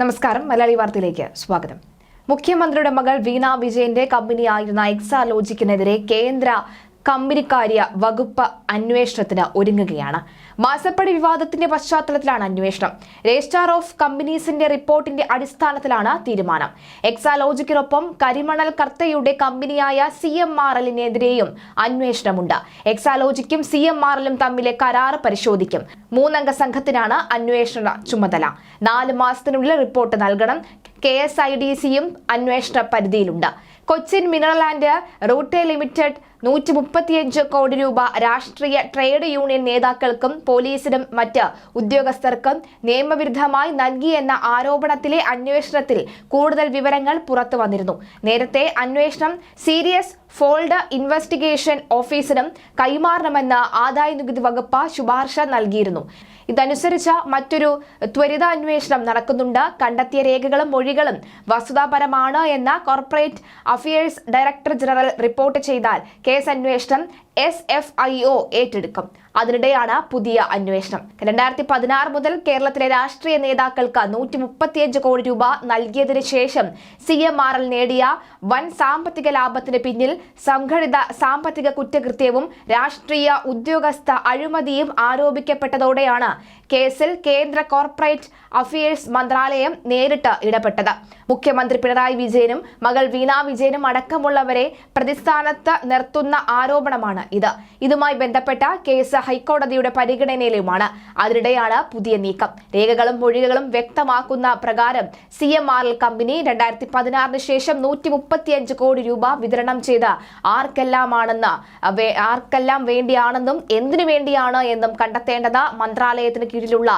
നമസ്കാരം മലയാളി വാർത്തയിലേക്ക് സ്വാഗതം. മുഖ്യമന്ത്രിയുടെ മകൾ വീണ വിജയന്റെ കമ്പനിയായിരുന്ന എക്സാലോജിക്കിനെതിരെ കേന്ദ്ര കമ്പനിക്കാര്യ വകുപ്പ് അന്വേഷണത്തിന് ഒരുങ്ങുകയാണ്. മാസപ്പടി വിവാദത്തിന്റെ പശ്ചാത്തലത്തിലാണ് അന്വേഷണം. രജിസ്ട്രാർ ഓഫ് കമ്പനീസിന്റെ റിപ്പോർട്ടിന്റെ അടിസ്ഥാനത്തിലാണ് തീരുമാനം. എക്സാലോജിക്കിനൊപ്പം കരിമണൽ കർത്തയുടെ കമ്പനിയായ സി എം ആർ എല്ലിനെതിരെയും അന്വേഷണമുണ്ട്. എക്സാലോജിക്കും സി എം ആർ എല്ലും തമ്മിലെ കരാർ പരിശോധിക്കും. മൂന്നംഗ സംഘത്തിനാണ് അന്വേഷണ ചുമതല. നാല് മാസത്തിനുള്ളിൽ റിപ്പോർട്ട് നൽകണം. കെ എസ് ഐ ഡി സിയും അന്വേഷണ പരിധിയിലുണ്ട്. Cochin mineral and rutile limited നൂറ്റി മുപ്പത്തിയഞ്ച് കോടി രൂപ രാഷ്ട്രീയ ട്രേഡ് യൂണിയൻ നേതാക്കൾക്കും പോലീസിനും മറ്റ് ഉദ്യോഗസ്ഥർക്കും നിയമവിരുദ്ധമായി നൽകിയെന്ന ആരോപണത്തിലെ അന്വേഷണത്തിൽ കൂടുതൽ വിവരങ്ങൾ പുറത്തു വന്നിരുന്നു. നേരത്തെ അന്വേഷണം സീരിയസ് ഫോൾഡ് ഇൻവെസ്റ്റിഗേഷൻ ഓഫീസിനും കൈമാറണമെന്ന് ആദായ നികുതി വകുപ്പ് ശുപാർശ നൽകിയിരുന്നു. ഇതനുസരിച്ച് മറ്റൊരു ത്വരിത അന്വേഷണം നടക്കുന്നുണ്ട്. കണ്ടെത്തിയ രേഖകളും മൊഴികളും വസ്തുതാപരമാണ് എന്ന് corporate affairs director general report ചെയ്താൽ കേസ് അന്വേഷണം എസ് എഫ് ഐ ഒ ഏറ്റെടുക്കും. അതിനിടെയാണ് പുതിയ അന്വേഷണം. രണ്ടായിരത്തി പതിനാറ് മുതൽ കേരളത്തിലെ രാഷ്ട്രീയ നേതാക്കൾക്ക് നൂറ്റി മുപ്പത്തിയഞ്ച് കോടി രൂപ നൽകിയതിനു ശേഷം സി എം ആർ എൽ നേടിയ വൻ സാമ്പത്തിക ലാഭത്തിന് പിന്നിൽ സംഘടിത സാമ്പത്തിക കുറ്റകൃത്യവും രാഷ്ട്രീയ ഉദ്യോഗസ്ഥ അഴിമതിയും ആരോപിക്കപ്പെട്ടതോടെയാണ് കേസിൽ കേന്ദ്ര കോർപ്പറേറ്റ് അഫയേഴ്സ് മന്ത്രാലയം നേരിട്ട് ഇടപെട്ടത്. മുഖ്യമന്ത്രി പിണറായി വിജയനും മകൾ വീണ വിജയനും അടക്കമുള്ളവരെ പ്രതിസ്ഥാനത്ത് നിർത്തുന്ന ആരോപണമാണ് ഇത്. ഇതുമായി ബന്ധപ്പെട്ട കേസ് ഹൈക്കോടതിയുടെ പരിഗണനയിലുമാണ്. അതിനിടെയാണ് പുതിയ നീക്കം. രേഖകളും മൊഴികളും വ്യക്തമാക്കുന്ന പ്രകാരം C M R L company രണ്ടായിരത്തി പതിനാറിന് ശേഷം നൂറ്റി മുപ്പത്തിയഞ്ച് കോടി രൂപ വിതരണം ചെയ്ത ആർക്കെല്ലാമാണെന്ന് ആർക്കെല്ലാം വേണ്ടിയാണെന്നും എന്തിനു വേണ്ടിയാണ് എന്നും കണ്ടെത്തേണ്ടത് മന്ത്രാലയത്തിന് കീഴിലുള്ള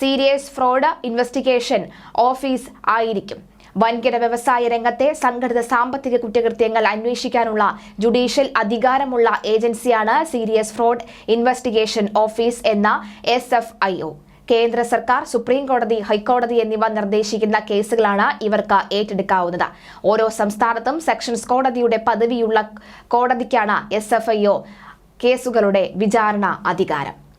സീരിയസ് ഫ്രോഡ് ഇൻവെസ്റ്റിഗേഷൻ ഓഫീസ് ആയിരിക്കും. വൻകിട വ്യവസായ രംഗത്തെ സംഘടിത സാമ്പത്തിക കുറ്റകൃത്യങ്ങൾ അന്വേഷിക്കാനുള്ള ജുഡീഷ്യൽ അധികാരമുള്ള ഏജൻസിയാണ് സീരിയസ് ഫ്രോഡ് ഇൻവെസ്റ്റിഗേഷൻ ഓഫീസ് എന്ന എസ് എഫ് ഐ ഒ. കേന്ദ്ര സർക്കാർ സുപ്രീം കോടതി ഹൈക്കോടതി എന്നിവ നിർദ്ദേശിക്കുന്ന കേസുകളാണ് ഇവർക്ക് ഏറ്റെടുക്കാവുന്നത്. ഓരോ സംസ്ഥാനത്തും സെക്ഷൻസ് കോടതിയുടെ പദവിയുള്ള കോടതിക്കാണ് എസ് കേസുകളുടെ വിചാരണ അധികാരം.